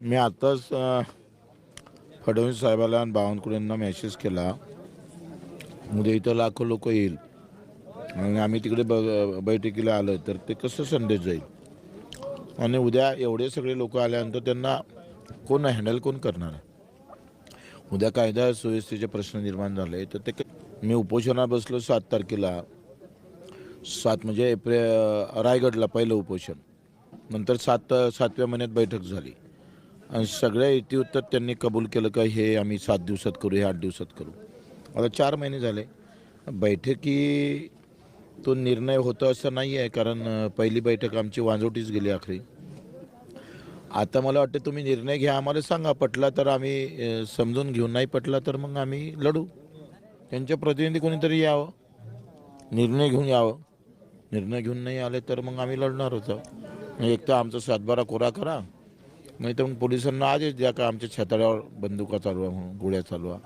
मी आताच फडणवीस साहेबाला आणि बावनकुळेंना मेसेज केला. उद्या इथं लाखो लोक येईल. आणि आम्ही तिकडे ब बैठकीला आलं तर ते कसं संदेश जाईल? आणि उद्या एवढे सगळे लोक आल्यानंतर त्यांना कोण हँडल कोण करणार? आहे उद्या कायदा सुव्यवस्थेचे प्रश्न निर्माण झाले तर ते क- मी उपोषणात बसलो सात तारखेला. सात म्हणजे एप्रिल रायगडला पहिलं उपोषण. नंतर सात सातव्या महिन्यात बैठक झाली. आणि सगळ्या इतिउत्तर त्यांनी कबूल केलं का हे आम्ही सात दिवसात करू हे आठ दिवसात करू. आता चार महिने झाले. बैठकी तो निर्णय होतो असं नाही आहे कारण पहिली बैठक आमची वांजोटीच गेली आखरी. आता मला वाटतं तुम्ही निर्णय घ्या आम्हाला सांगा पटला तर आम्ही समजून घेऊन नाही पटला तर मग आम्ही लढू. त्यांचे प्रतिनिधी कोणीतरी यावं? निर्णय घेऊन यावं. निर्णय घेऊन नाही आले तर मग आम्ही लढणार होतो एक तर आमचा सातबारा कोरा करा. नाही तर मग पोलिसांना आदेश द्या का आमच्या छताड्यावर बंदुका चालवा म्हणून गोळ्या चालवा.